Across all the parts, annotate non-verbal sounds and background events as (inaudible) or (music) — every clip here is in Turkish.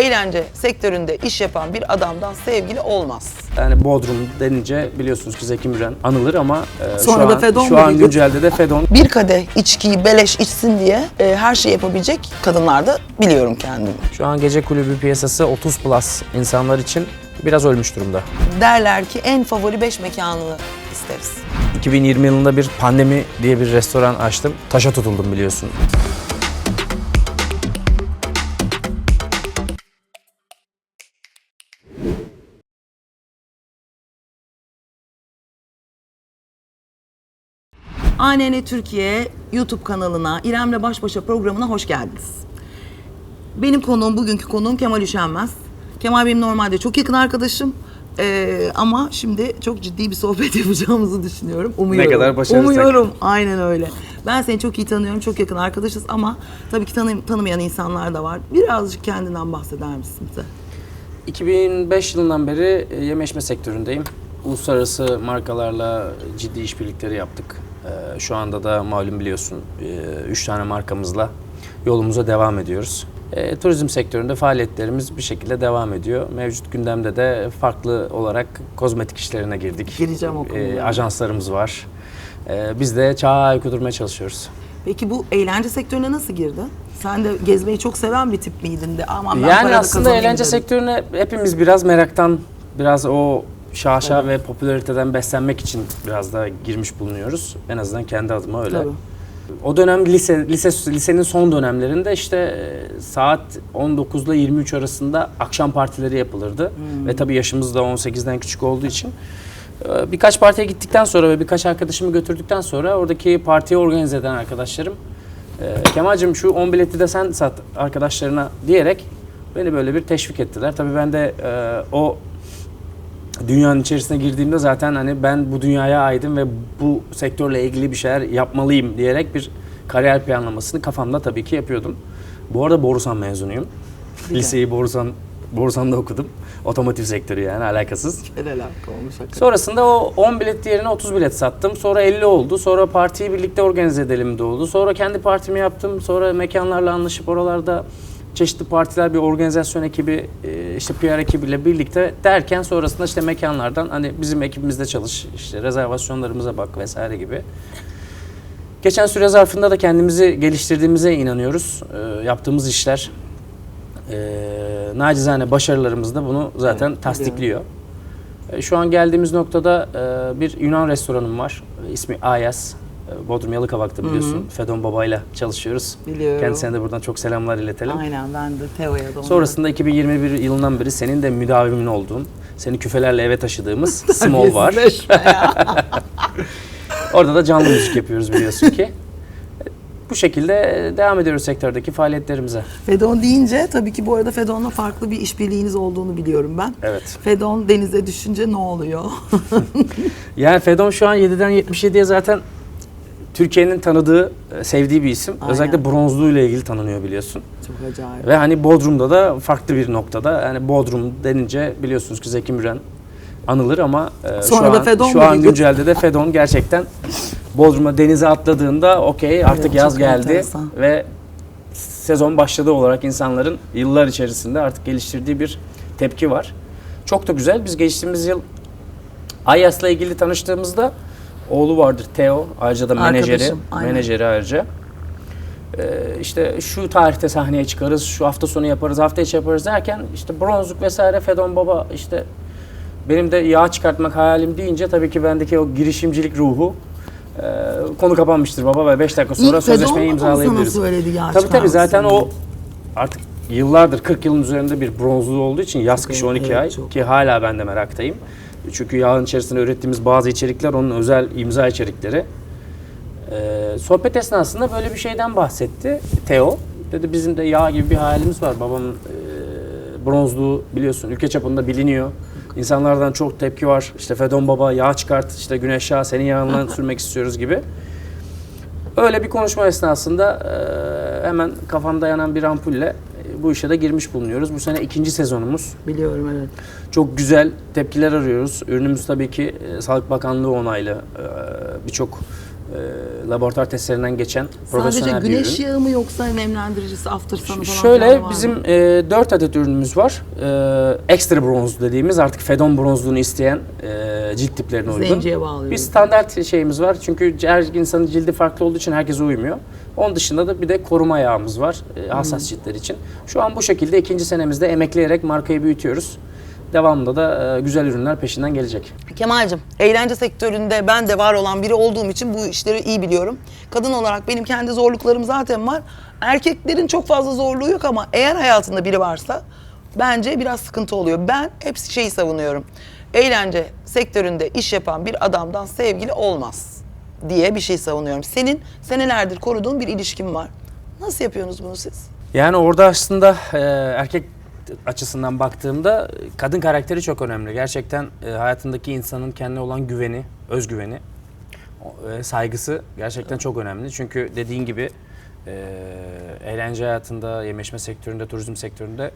eğlence sektöründe iş yapan bir adamdan sevgili olmaz. Yani Bodrum denince biliyorsunuz ki Zeki Müren anılır ama e, Sonra şu da an, Fedon şu an diyecek? güncelde de Fedon. Bir kadeh içkiyi beleş içsin diye e, her şeyi yapabilecek kadınlarda biliyorum kendimi. Şu an gece kulübü piyasası 30 plus insanlar için biraz ölmüş durumda. Derler ki en favori 5 mekanını isteriz. 2020 yılında bir pandemi diye bir restoran açtım. Taşa tutuldum biliyorsun. ANN Türkiye YouTube kanalına İrem'le Baş Başa programına hoş geldiniz. Benim konuğum, bugünkü konuğum Kemal Üşenmez. Kemal benim normalde çok yakın arkadaşım. Ee, ama şimdi çok ciddi bir sohbet (laughs) yapacağımızı düşünüyorum. Umuyorum. Ne kadar başarırsak. Umuyorum. Aynen öyle. Ben seni çok iyi tanıyorum, çok yakın arkadaşız ama tabii ki tanı- tanımayan insanlar da var. Birazcık kendinden bahseder misin bize? 2005 yılından beri yeme içme sektöründeyim. Uluslararası markalarla ciddi işbirlikleri yaptık. E, Şu anda da malum biliyorsun 3 tane markamızla yolumuza devam ediyoruz. E, Turizm sektöründe faaliyetlerimiz bir şekilde devam ediyor. Mevcut gündemde de farklı olarak kozmetik işlerine girdik. Gireceğim o konuya. E, Ajanslarımız var. E, Biz de çağa uydurmaya çalışıyoruz. Peki bu eğlence sektörüne nasıl girdin? Sen de gezmeyi çok seven bir tip miydin de? Aman ben Yani aslında eğlence dedim. sektörüne hepimiz biraz meraktan, biraz o şaşa ve popülariteden beslenmek için biraz da girmiş bulunuyoruz. En azından kendi adıma öyle. Tabii. O dönem lise, lise lisenin son dönemlerinde işte e, saat 19 ile 23 arasında akşam partileri yapılırdı. Hmm. Ve tabii yaşımız da 18'den küçük olduğu için e, birkaç partiye gittikten sonra ve birkaç arkadaşımı götürdükten sonra oradaki partiyi organize eden arkadaşlarım e, Kemal'cim şu 10 bileti de sen sat arkadaşlarına diyerek beni böyle bir teşvik ettiler. Tabii ben de o dünyanın içerisine girdiğimde zaten hani ben bu dünyaya aidim ve bu sektörle ilgili bir şeyler yapmalıyım diyerek bir kariyer planlamasını kafamda tabii ki yapıyordum. Bu arada Borusan mezunuyum. Liseyi Borusan Borusan'da okudum. Otomotiv sektörü yani alakasız. El alaka olmuş hakikaten. Sonrasında o 10 bilet yerine 30 bilet sattım. Sonra 50 oldu. Sonra partiyi birlikte organize edelim de oldu. Sonra kendi partimi yaptım. Sonra mekanlarla anlaşıp oralarda çeşitli partiler bir organizasyon ekibi e, işte PR ekibiyle birlikte derken sonrasında işte mekanlardan hani bizim ekibimizde çalış işte rezervasyonlarımıza bak vesaire gibi. Geçen süre zarfında da kendimizi geliştirdiğimize inanıyoruz. E, yaptığımız işler e, nacizane başarılarımız da bunu zaten Evet, tasdikliyor. E, Şu an geldiğimiz noktada e, bir Yunan restoranım var. E, İsmi Ayas. E, Bodrum Yalıkavak'ta biliyorsun. Fedon Baba'yla çalışıyoruz. Biliyorum. Kendisine de buradan çok selamlar iletelim. Aynen ben de Teo'ya da Sonrasında 2021 yılından beri senin de müdavimin olduğun, seni küfelerle eve taşıdığımız (laughs) Small var. (laughs) Orada da canlı müzik yapıyoruz biliyorsun ki. Bu şekilde devam ediyoruz sektördeki faaliyetlerimize. Fedon deyince tabii ki bu arada Fedon'la farklı bir işbirliğiniz olduğunu biliyorum ben. Evet. Fedon denize düşünce ne oluyor? (laughs) Yani Fedon şu an 7'den 77'ye zaten Türkiye'nin tanıdığı, e, sevdiği bir isim. Aynen. Özellikle bronzluğuyla ilgili tanınıyor biliyorsun. Çok acayip. Ve hani Bodrum'da da farklı bir noktada. Yani Bodrum denince biliyorsunuz ki Zeki Müren anılır ama e, Sonra şu da an, Fedon şu an güncelde de Fedon gerçekten Bodrum'a denize atladığında okey artık Evet, yaz geldi enteresan. ve sezon başladı olarak insanların yıllar içerisinde artık geliştirdiği bir tepki var. Çok da güzel. Biz geçtiğimiz yıl Ayas'la ilgili tanıştığımızda oğlu vardır Theo. Ayrıca da menajeri. Arkadaşım, aynen. Menajeri ayrıca. Ee, işte şu tarihte sahneye çıkarız, şu hafta sonu yaparız, hafta içi yaparız derken işte bronzluk vesaire Fedon Baba işte benim de yağ çıkartmak hayalim deyince tabii ki bendeki o girişimcilik ruhu e, konu kapanmıştır baba ve 5 dakika sonra İlk sözleşmeyi imzalayabiliriz. söyledi ya Tabii tabii zaten o artık yıllardır 40 yılın üzerinde bir bronzluğu olduğu için yaz kış Evet, 12 evet, ay çok. ki hala ben de meraktayım. Çünkü yağın içerisinde ürettiğimiz bazı içerikler onun özel imza içerikleri. Ee, sohbet esnasında böyle bir şeyden bahsetti Theo. Dedi bizim de yağ gibi bir hayalimiz var. Babamın e, bronzluğu biliyorsun ülke çapında biliniyor. İnsanlardan çok tepki var. İşte Fedon Baba yağ çıkart, işte güneş yağı senin yağından (laughs) sürmek istiyoruz gibi. Öyle bir konuşma esnasında e, hemen kafamda yanan bir ampulle bu işe de girmiş bulunuyoruz. Bu sene ikinci sezonumuz. Biliyorum evet. Çok güzel tepkiler arıyoruz. Ürünümüz tabii ki e, Sağlık Bakanlığı onaylı. E, Birçok e, laboratuvar testlerinden geçen Sadece profesyonel bir güneş ürün. yağı mı yoksa nemlendiricisi, after sun'ı falan Şöyle var bizim mı? e, 4 adet ürünümüz var. E, ekstra bronz dediğimiz artık fedon bronzluğunu isteyen e, cilt tiplerine uygun. Zenciye bağlıyoruz. Bir standart şeyimiz var. Çünkü her insanın cildi farklı olduğu için herkese uymuyor. Onun dışında da bir de koruma yağımız var e, hassas ciltler için. Şu an bu şekilde ikinci senemizde emekleyerek markayı büyütüyoruz. Devamında da e, güzel ürünler peşinden gelecek. Kemal'cim eğlence sektöründe ben de var olan biri olduğum için bu işleri iyi biliyorum. Kadın olarak benim kendi zorluklarım zaten var. Erkeklerin çok fazla zorluğu yok ama eğer hayatında biri varsa bence biraz sıkıntı oluyor. Ben hep şeyi savunuyorum. Eğlence sektöründe iş yapan bir adamdan sevgili olmaz diye bir şey savunuyorum. Senin senelerdir koruduğun bir ilişkin var. Nasıl yapıyorsunuz bunu siz? Yani orada aslında e, erkek açısından baktığımda kadın karakteri çok önemli. Gerçekten e, hayatındaki insanın kendine olan güveni, özgüveni, e, saygısı gerçekten çok önemli. Çünkü dediğin gibi e, eğlence hayatında, yeme içme sektöründe, turizm sektöründe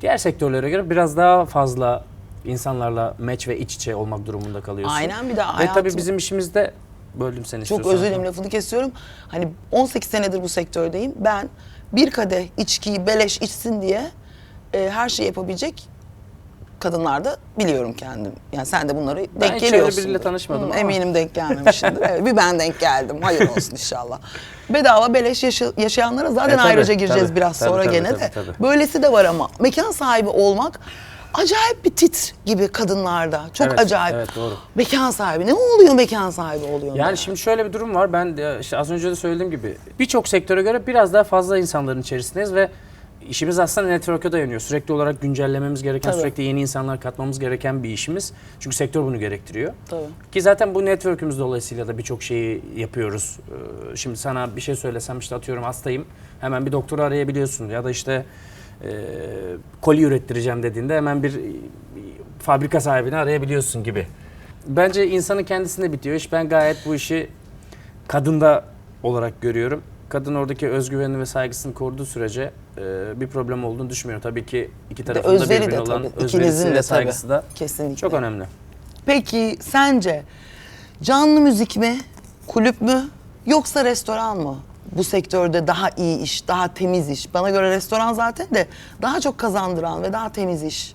diğer sektörlere göre biraz daha fazla insanlarla meç ve iç içe olmak durumunda kalıyorsun. Aynen, bir de Ve hayatım- tabii bizim işimizde böldüm seni Çok özür dilerim lafını kesiyorum. Hani 18 senedir bu sektördeyim. Ben bir kadeh içkiyi beleş içsin diye e, her şeyi yapabilecek kadınlarda biliyorum kendim. Yani sen de bunları denk geliyorsun. biriyle tanışmadım ama. Eminim denk gelmemişsindir. (laughs) evet, bir ben denk geldim. Hayır olsun inşallah. Bedava beleş yaşa- yaşayanlara zaten E, tabii, ayrıca gireceğiz tabii, biraz tabii, sonra tabii, gene tabii, de. tabii. Böylesi de var ama mekan sahibi olmak acayip bir tit gibi kadınlarda. Çok Evet, acayip. evet, doğru. Mekan sahibi. Ne oluyor mekan sahibi oluyor? Yani şimdi şöyle bir durum var. Ben de işte az önce de söylediğim gibi birçok sektöre göre biraz daha fazla insanların içerisindeyiz ve işimiz aslında network'e dayanıyor. Sürekli olarak güncellememiz gereken, Tabii. sürekli yeni insanlar katmamız gereken bir işimiz. Çünkü sektör bunu gerektiriyor. Tabii. Ki zaten bu network'ümüz dolayısıyla da birçok şeyi yapıyoruz. Ee, Şimdi sana bir şey söylesem işte atıyorum hastayım. Hemen bir doktoru arayabiliyorsun ya da işte e, koli ürettireceğim dediğinde hemen bir fabrika sahibini arayabiliyorsun gibi. Bence insanın kendisinde bitiyor iş. Ben gayet bu işi kadında olarak görüyorum. Kadın oradaki özgüvenini ve saygısını koruduğu sürece e, bir problem olduğunu düşünmüyorum. Tabii ki iki de tarafında özveri de birbirine olan tabii. özverisi İkinizin ve de saygısı tabii. da Kesinlikle. çok önemli. Peki sence canlı müzik mi, kulüp mü yoksa restoran mı? Bu sektörde daha iyi iş, daha temiz iş. Bana göre restoran zaten de daha çok kazandıran ve daha temiz iş.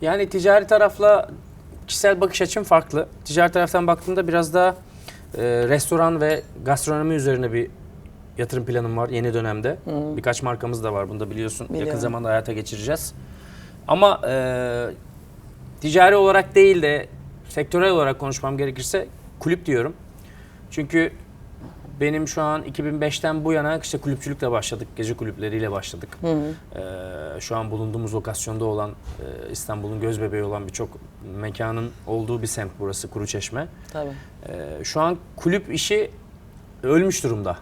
Yani ticari tarafla kişisel bakış açım farklı. Ticari taraftan baktığımda biraz daha e, restoran ve gastronomi üzerine bir yatırım planım var yeni dönemde. Birkaç markamız da var bunu da biliyorsun. Biliyorum. Yakın zamanda hayata geçireceğiz. Ama e, ticari olarak değil de sektörel olarak konuşmam gerekirse kulüp diyorum. Çünkü benim şu an 2005'ten bu yana işte kulüpçülükle başladık. Gece kulüpleriyle başladık. Ee, şu an bulunduğumuz lokasyonda olan e, İstanbul'un göz bebeği olan birçok mekanın olduğu bir semt burası Kuruçeşme. Tabii. Ee, şu an kulüp işi ölmüş durumda.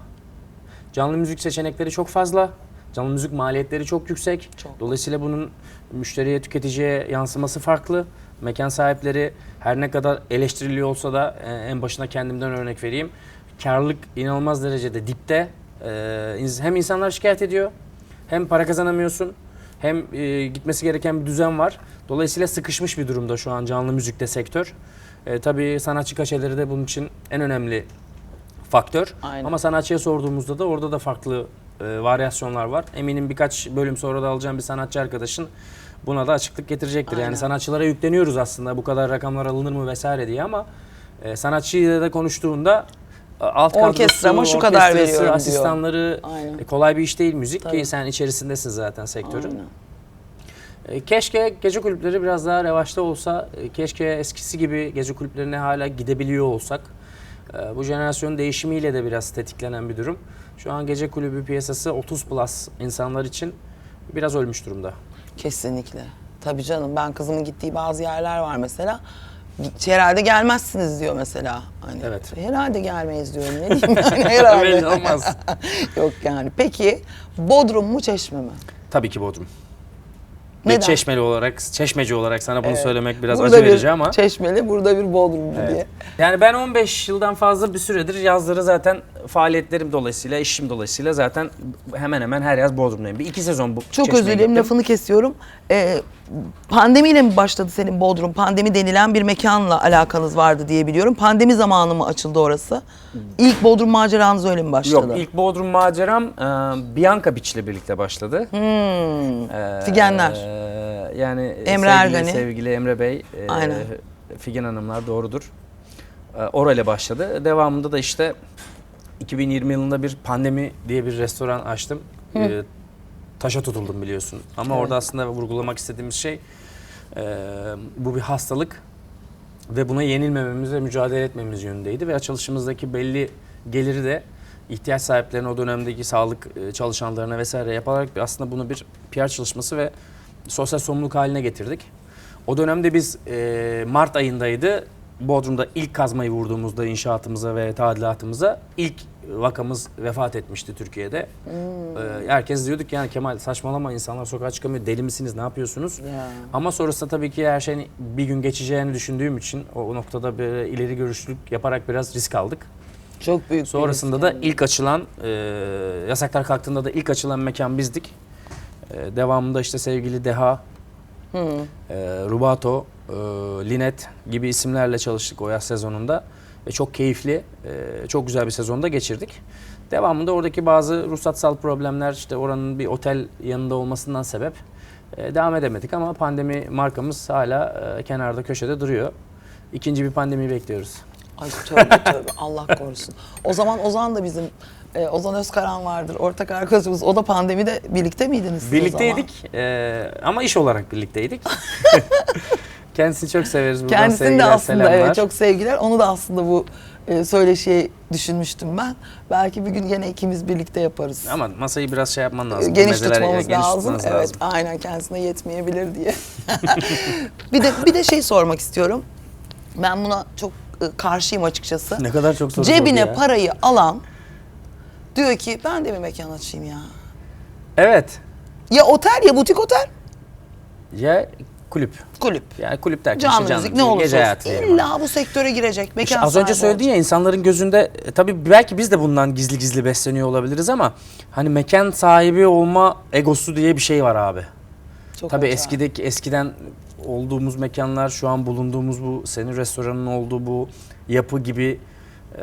Canlı müzik seçenekleri çok fazla. Canlı müzik maliyetleri çok yüksek. Çok. Dolayısıyla bunun müşteriye, tüketiciye yansıması farklı. Mekan sahipleri her ne kadar eleştiriliyor olsa da e, en başına kendimden örnek vereyim. Karlılık inanılmaz derecede dipte. Ee, hem insanlar şikayet ediyor, hem para kazanamıyorsun, hem e, gitmesi gereken bir düzen var. Dolayısıyla sıkışmış bir durumda şu an canlı müzikte sektör. E, tabii sanatçı kaşeleri de bunun için en önemli faktör. Aynen. Ama sanatçıya sorduğumuzda da orada da farklı e, varyasyonlar var. Eminim birkaç bölüm sonra da alacağım bir sanatçı arkadaşın buna da açıklık getirecektir. Aynen. Yani sanatçılara yükleniyoruz aslında bu kadar rakamlar alınır mı vesaire diye ama e, sanatçıyla da konuştuğunda alt Orkestrama şu kadar veriyorum diyor. asistanları Aynen. e, kolay bir iş değil müzik Tabii. ki sen içerisindesin zaten sektörün. Aynen. E, Keşke gece kulüpleri biraz daha revaçta olsa, e, keşke eskisi gibi gece kulüplerine hala gidebiliyor olsak. Bu jenerasyon değişimiyle de biraz tetiklenen bir durum. Şu an gece kulübü piyasası 30 plus insanlar için biraz ölmüş durumda. Kesinlikle. Tabii canım ben kızımın gittiği bazı yerler var mesela. Herhalde gelmezsiniz diyor mesela. Hani, Evet. Herhalde gelmeyiz diyorum. Ne (laughs) diyeyim yani herhalde. Belli olmaz. (laughs) Yok yani. Peki Bodrum mu Çeşme mi? Tabii ki Bodrum. Neden? Bir çeşmeli olarak, çeşmeci olarak sana bunu söylemek biraz acı bir verici ama. Çeşmeli, burada bir Bodrumcu Evet. diye. Yani ben 15 yıldan fazla bir süredir yazları zaten faaliyetlerim dolayısıyla, işim dolayısıyla zaten hemen hemen her yaz Bodrum'dayım. Bir iki sezon bu Çok özür dilerim lafını kesiyorum. Ee, pandemiyle mi başladı senin Bodrum? Pandemi denilen bir mekanla alakanız vardı diye biliyorum. Pandemi zamanı mı açıldı orası? İlk Bodrum maceranız öyle mi başladı? Yok ilk Bodrum maceram e, Bianca Beach ile birlikte başladı. E, Figenler. e, yani Emre sevgili, Ergani. sevgili Emre Bey, e, Aynen. Figen Hanımlar doğrudur. E, orayla başladı. Devamında da işte 2020 yılında bir pandemi diye bir restoran açtım. E, taşa tutuldum biliyorsun. Ama Evet. orada aslında vurgulamak istediğimiz şey e, bu bir hastalık ve buna yenilmememiz ve mücadele etmemiz yönündeydi ve açılışımızdaki belli geliri de ihtiyaç sahiplerine o dönemdeki sağlık e, çalışanlarına vesaire yaparak aslında bunu bir PR çalışması ve sosyal sorumluluk haline getirdik. O dönemde biz e, Mart ayındaydı. Bodrum'da ilk kazmayı vurduğumuzda inşaatımıza ve tadilatımıza ilk vakamız vefat etmişti Türkiye'de. E, herkes diyorduk ki yani Kemal saçmalama insanlar sokağa çıkamıyor deli misiniz ne yapıyorsunuz? Ya. Ama sonrasında tabii ki her şeyin bir gün geçeceğini düşündüğüm için o, o noktada bir ileri görüşlülük yaparak biraz risk aldık. Çok büyük Sonrasında risk da yani. ilk açılan, e, yasaklar kalktığında da ilk açılan mekan bizdik. E, devamında işte sevgili Deha, e, Rubato, e, Linet gibi isimlerle çalıştık o yaz sezonunda. Ve çok keyifli, e, çok güzel bir sezonda geçirdik. Devamında oradaki bazı ruhsatsal problemler, işte oranın bir otel yanında olmasından sebep e, devam edemedik ama pandemi markamız hala e, kenarda köşede duruyor. İkinci bir pandemi bekliyoruz. Ay tövbe tövbe Allah korusun. O zaman Ozan da bizim e, Ozan Özkaran vardır. Ortak arkadaşımız. O da pandemide birlikte miydiniz Birlikteydik e, ama iş olarak birlikteydik. (laughs) Kendisini çok severiz. Buradan Kendisini de aslında selamlar. evet çok sevgiler. Onu da aslında bu e, söyleşiye düşünmüştüm ben. Belki bir gün gene ikimiz birlikte yaparız. Ama masayı biraz şey yapman lazım. geniş Mezeler- tutmamız geniş lazım. tutmanız Evet, aynen kendisine yetmeyebilir diye. (laughs) (laughs) bir de bir de şey sormak istiyorum. Ben buna çok e, karşıyım açıkçası. Ne kadar çok soru Cebine ya. parayı alan diyor ki ben de bir mekan açayım ya. Evet. Ya otel ya butik otel, Ya kulüp. kulüp. Yani kulüp derken Canlı, işte canlı müzik ne olursa gece hayatı. İlla bu sektöre girecek. Mekan İşte az önce söyledin olacak. ya insanların gözünde e, tabii belki biz de bundan gizli gizli besleniyor olabiliriz ama hani mekan sahibi olma egosu diye bir şey var abi. Çok Tabii acayip. eskideki eskiden olduğumuz mekanlar şu an bulunduğumuz bu senin restoranın olduğu bu yapı gibi e,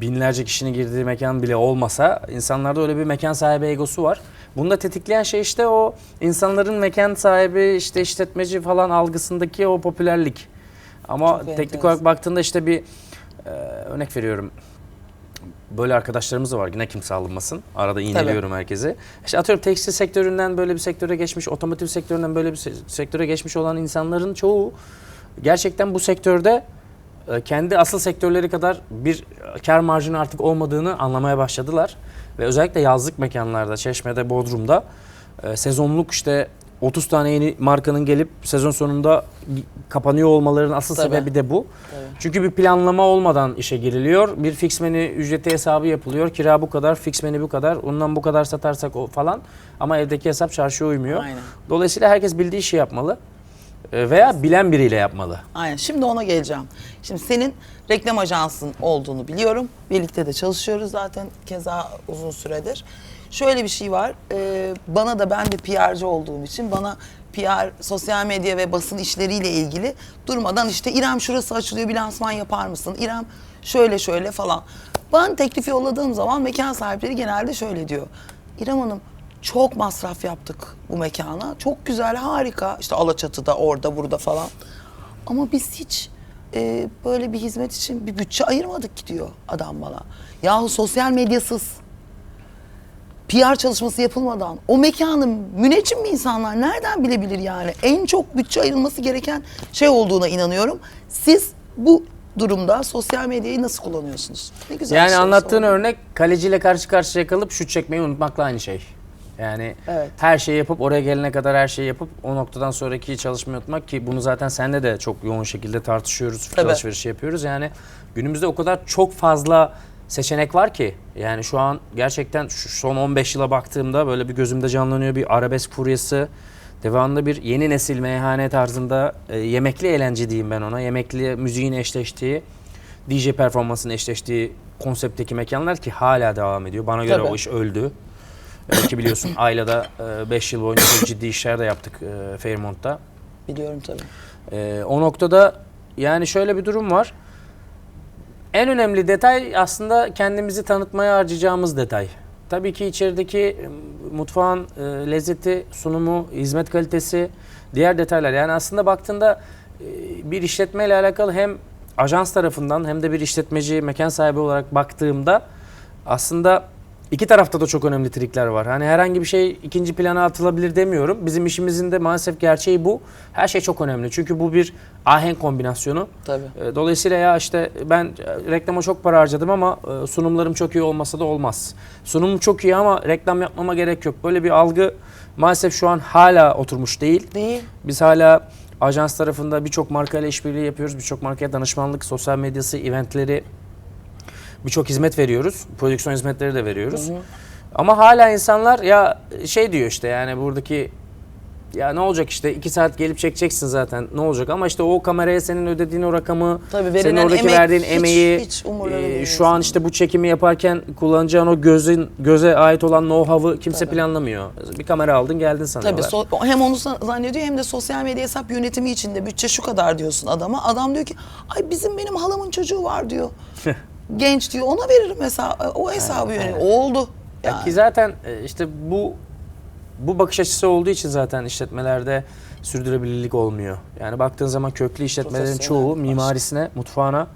binlerce kişinin girdiği mekan bile olmasa insanlarda öyle bir mekan sahibi egosu var. Bunu da tetikleyen şey işte o insanların mekan sahibi işte işletmeci falan algısındaki o popülerlik. Ama Çok teknik enteresan. olarak baktığında işte bir e, örnek veriyorum böyle arkadaşlarımız da var yine kimse alınmasın. Arada iğneliyorum herkesi. İşte atıyorum tekstil sektöründen böyle bir sektöre geçmiş, otomotiv sektöründen böyle bir se- sektöre geçmiş olan insanların çoğu gerçekten bu sektörde e, kendi asıl sektörleri kadar bir kar marjını artık olmadığını anlamaya başladılar. Ve özellikle yazlık mekanlarda, Çeşme'de, Bodrum'da e, sezonluk işte 30 tane yeni markanın gelip sezon sonunda kapanıyor olmalarının asıl Tabii. sebebi de bu. Tabii. Çünkü bir planlama olmadan işe giriliyor. Bir fix menü ücreti hesabı yapılıyor. Kira bu kadar, fix menü bu kadar. Ondan bu kadar satarsak o falan. Ama evdeki hesap çarşıya uymuyor. Aynen. Dolayısıyla herkes bildiği işi yapmalı. E, Veya bilen biriyle yapmalı. Aynen. Şimdi ona geleceğim. Şimdi senin reklam ajansın olduğunu biliyorum. Birlikte de çalışıyoruz zaten keza uzun süredir. Şöyle bir şey var. e, bana da ben de PR'cı olduğum için bana PR, sosyal medya ve basın işleriyle ilgili durmadan işte İrem şurası açılıyor bir lansman yapar mısın? İrem şöyle şöyle falan. Ben teklif yolladığım zaman mekan sahipleri genelde şöyle diyor. İrem Hanım çok masraf yaptık bu mekana. Çok güzel, harika. İşte Alaçatı'da, orada, burada falan. Ama biz hiç e, böyle bir hizmet için bir bütçe ayırmadık ki diyor adam bana. Yahu sosyal medyasız, PR çalışması yapılmadan o mekanı müneccim mi insanlar nereden bilebilir yani? En çok bütçe ayrılması gereken şey olduğuna inanıyorum. Siz bu durumda sosyal medyayı nasıl kullanıyorsunuz? Ne güzel Yani anlattığın sordum. örnek kaleciyle karşı karşıya kalıp şut çekmeyi unutmakla aynı şey. Yani Evet. her şeyi yapıp oraya gelene kadar her şeyi yapıp o noktadan sonraki çalışmayı unutmak ki bunu zaten senle de çok yoğun şekilde tartışıyoruz, fikir Tabii. alışverişi yapıyoruz. Yani günümüzde o kadar çok fazla seçenek var ki yani şu an gerçekten şu son 15 yıla baktığımda böyle bir gözümde canlanıyor bir arabesk furyası. Devamında bir yeni nesil meyhane tarzında e, yemekli eğlence diyeyim ben ona. Yemekli müziğin eşleştiği, DJ performansının eşleştiği konseptteki mekanlar ki hala devam ediyor. Bana göre Tabii. o iş öldü. Ee, ki biliyorsun (clears throat) Ayla'da 5 yıl boyunca çok ciddi işler de yaptık e, Fairmont'ta. Biliyorum tabii. Ee, o noktada yani şöyle bir durum var. En önemli detay aslında kendimizi tanıtmaya harcayacağımız detay. Tabii ki içerideki e, mutfağın e, lezzeti, sunumu, hizmet kalitesi, diğer detaylar. Yani aslında baktığında e, bir işletmeyle alakalı hem ajans tarafından hem de bir işletmeci, mekan sahibi olarak baktığımda aslında iki tarafta da çok önemli trikler var. Hani herhangi bir şey ikinci plana atılabilir demiyorum. Bizim işimizin de maalesef gerçeği bu. Her şey çok önemli. Çünkü bu bir ahenk kombinasyonu. Tabii. E, Dolayısıyla ya işte ben e, reklama çok para harcadım ama e, sunumlarım çok iyi olmasa da olmaz. Sunumum çok iyi ama reklam yapmama gerek yok. Böyle bir algı maalesef şu an hala oturmuş değil. Değil. Biz hala ajans tarafında birçok markayla işbirliği yapıyoruz. Birçok markaya danışmanlık, sosyal medyası, eventleri birçok hizmet veriyoruz. Prodüksiyon hizmetleri de veriyoruz. Ama hala insanlar ya şey diyor işte yani buradaki ya ne olacak işte iki saat gelip çekeceksin zaten ne olacak ama işte o kameraya senin ödediğin o rakamı Tabii, senin oradaki emek verdiğin hiç- emeği hiç e, şu an işte bu çekimi yaparken kullanacağın o gözün göze ait olan know-how'ı kimse planlamıyor. Bir kamera aldın geldin sanıyorlar. Tabii so- hem onu zannediyor hem de sosyal medya hesap yönetimi içinde bütçe şu kadar diyorsun adama. Adam diyor ki ay bizim benim halamın çocuğu var diyor. (laughs) Genç diyor ona veririm hesabı, o hesabı yönetiyor. Oldu. Ya Yani. Ki zaten e, işte bu bu bakış açısı olduğu için zaten işletmelerde sürdürülebilirlik olmuyor. Yani baktığın zaman köklü işletmelerin çoğu mimarisine, mutfağına,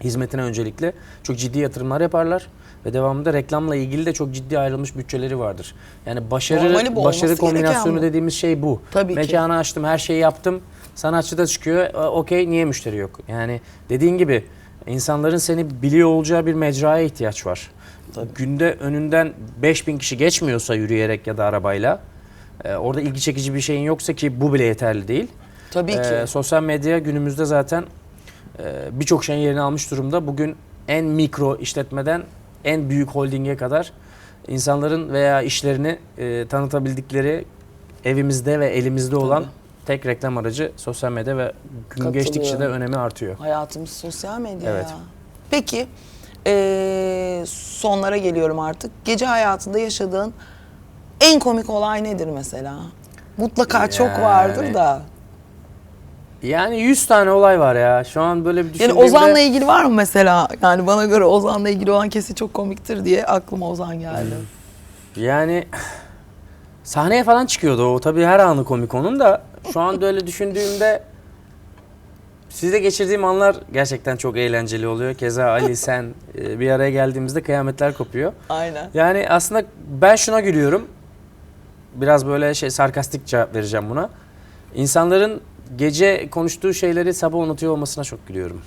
hizmetine öncelikle çok ciddi yatırımlar yaparlar ve devamında reklamla ilgili de çok ciddi ayrılmış bütçeleri vardır. Yani başarı başarı kombinasyonu dediğimiz şey bu. Tabii ki. Mekanı açtım, her şeyi yaptım. Sanatçı da çıkıyor. Okey, niye müşteri yok? Yani dediğin gibi insanların seni biliyor olacağı bir mecraya ihtiyaç var. Günde önünden 5000 kişi geçmiyorsa yürüyerek ya da arabayla e, orada ilgi çekici bir şeyin yoksa ki bu bile yeterli değil. Tabii ki. Ee, sosyal medya günümüzde zaten e, birçok şeyin yerini almış durumda. Bugün en mikro işletmeden en büyük holdinge kadar insanların veya işlerini e, tanıtabildikleri evimizde ve elimizde olan tek reklam aracı sosyal medya ve gün geçtikçe de önemi artıyor. Hayatımız sosyal medya Evet. ya. Peki eee, sonlara geliyorum artık. Gece hayatında yaşadığın en komik olay nedir mesela? Mutlaka çok Yani- vardır da. Yani 100 tane olay var ya. Şu an böyle bir Yani düşündüğümde... Ozan'la ilgili var mı mesela? Yani bana göre Ozan'la ilgili olan kesin çok komiktir diye aklıma Ozan geldi. Yani (sighs) sahneye falan çıkıyordu o. Tabii her anı komik onun da. Şu anda öyle düşündüğümde sizle geçirdiğim anlar gerçekten çok eğlenceli oluyor. Keza Ali (laughs) sen e, bir araya geldiğimizde kıyametler kopuyor. Aynen. Yani aslında ben şuna gülüyorum. Biraz böyle şey sarkastik cevap vereceğim buna. İnsanların gece konuştuğu şeyleri sabah unutuyor olmasına çok gülüyorum.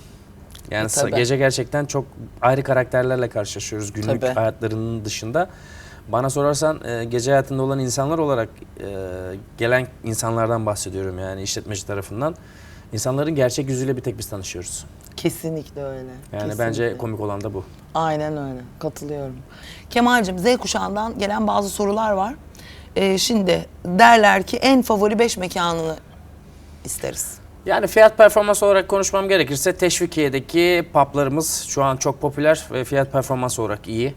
Yani E, tabii. gece gerçekten çok ayrı karakterlerle karşılaşıyoruz günlük Tabii. hayatlarının dışında. Bana sorarsan e, gece hayatında olan insanlar olarak e, gelen insanlardan bahsediyorum yani işletmeci tarafından. İnsanların gerçek yüzüyle bir tek biz tanışıyoruz. Kesinlikle öyle. Yani Kesinlikle. bence komik olan da bu. Aynen öyle. Katılıyorum. Kemal'cim Z kuşağından gelen bazı sorular var. Ee, şimdi derler ki en favori 5 mekanını isteriz. Yani fiyat performans olarak konuşmam gerekirse Teşvikiye'deki publarımız şu an çok popüler ve fiyat performans olarak iyi.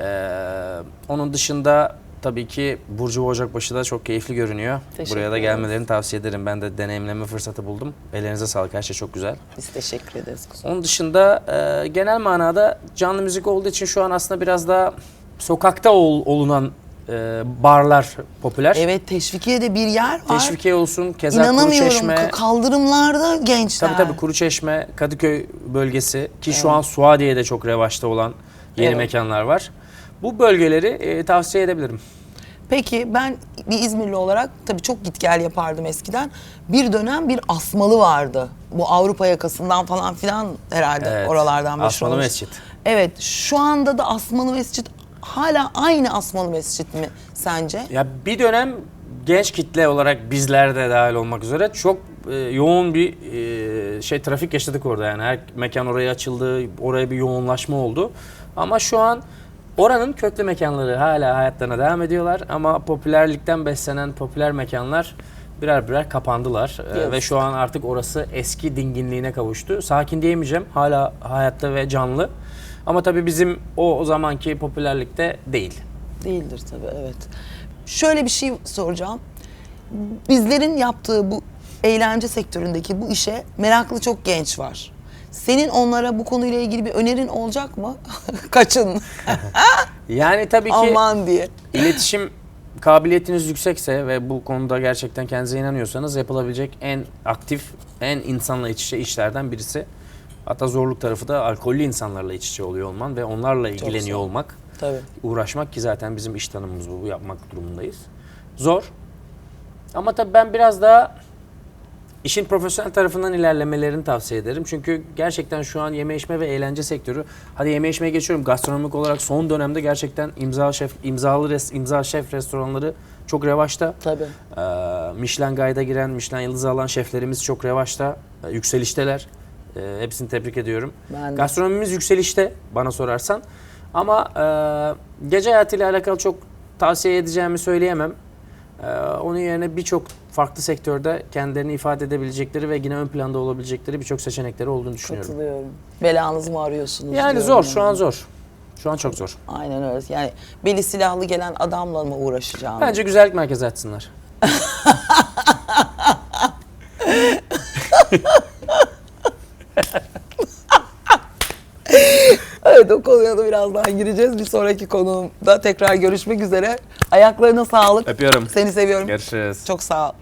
Ee, onun dışında tabii ki Burcu Ocakbaşı da çok keyifli görünüyor. Teşekkür Buraya da ederiz. gelmelerini tavsiye ederim. Ben de deneyimleme fırsatı buldum. Ellerinize sağlık. Her şey çok güzel. Biz teşekkür ederiz kuzum. Onun dışında e, genel manada canlı müzik olduğu için şu an aslında biraz daha sokakta ol- olunan e, barlar popüler. Evet Teşvikiye'de bir yer var. Teşvikiye olsun, keza İnanamıyorum. Kuruçeşme. Ka- Kaldırımlarda gençler. Tabii tabii Kuruçeşme, Kadıköy bölgesi ki şu an Suadiye'de çok revaçta olan yeni Evet. mekanlar var. Bu bölgeleri e, tavsiye edebilirim. Peki ben bir İzmirli olarak tabii çok git gel yapardım eskiden. Bir dönem bir asmalı vardı. Bu Avrupa yakasından falan filan herhalde Evet, oralardan meşhur Asmalı olmuş. Mescit. Evet şu anda da Asmalı Mescit hala aynı Asmalı Mescit mi sence? Ya bir dönem genç kitle olarak bizler de dahil olmak üzere çok e, yoğun bir e, şey trafik yaşadık orada yani her mekan oraya açıldı, oraya bir yoğunlaşma oldu. Ama şu an oranın köklü mekanları hala hayatlarına devam ediyorlar ama popülerlikten beslenen popüler mekanlar birer birer kapandılar E, Yazık. ve şu an artık orası eski dinginliğine kavuştu. Sakin diyemeyeceğim. Hala hayatta ve canlı. Ama tabii bizim o, o zamanki popülerlikte değil. Değildir tabii evet. Şöyle bir şey soracağım. Bizlerin yaptığı bu eğlence sektöründeki bu işe meraklı çok genç var. Senin onlara bu konuyla ilgili bir önerin olacak mı? (laughs) Kaçın. (laughs) Yani tabii ki Aman diye. iletişim kabiliyetiniz yüksekse ve bu konuda gerçekten kendinize inanıyorsanız yapılabilecek en aktif, en insanla iç içe işlerden birisi. Hatta zorluk tarafı da alkollü insanlarla iç içe oluyor olman ve onlarla ilgileniyor olmak. Tabii. Uğraşmak ki zaten bizim iş tanımımız bu, bu yapmak durumundayız. Zor. Ama tabii ben biraz daha işin profesyonel tarafından ilerlemelerini tavsiye ederim. Çünkü gerçekten şu an yeme içme ve eğlence sektörü, hadi yeme içmeye geçiyorum. Gastronomik olarak son dönemde gerçekten imza şef, imzalı res, imza şef restoranları çok revaçta. Tabii. Ee, Michelin Guide'a giren, Michelin yıldızı alan şeflerimiz çok revaçta, ee, yükselişteler. Ee, hepsini tebrik ediyorum. Ben de. Gastronomimiz yükselişte bana sorarsan. Ama e, gece hayatıyla alakalı çok tavsiye edeceğimi söyleyemem. Ee, onun yerine birçok farklı sektörde kendilerini ifade edebilecekleri ve yine ön planda olabilecekleri birçok seçenekleri olduğunu düşünüyorum. Katılıyorum. Belanızı mı arıyorsunuz? Yani diyorum zor, şu an zor. Şu an çok zor. Aynen öyle. Yani beli silahlı gelen adamla mı uğraşacağım? Bence güzellik merkezi açsınlar. (laughs) Evet o konuya da birazdan gireceğiz. Bir sonraki konuda tekrar görüşmek üzere. Ayaklarına sağlık. Öpüyorum. Seni seviyorum. Görüşürüz. Çok sağ ol.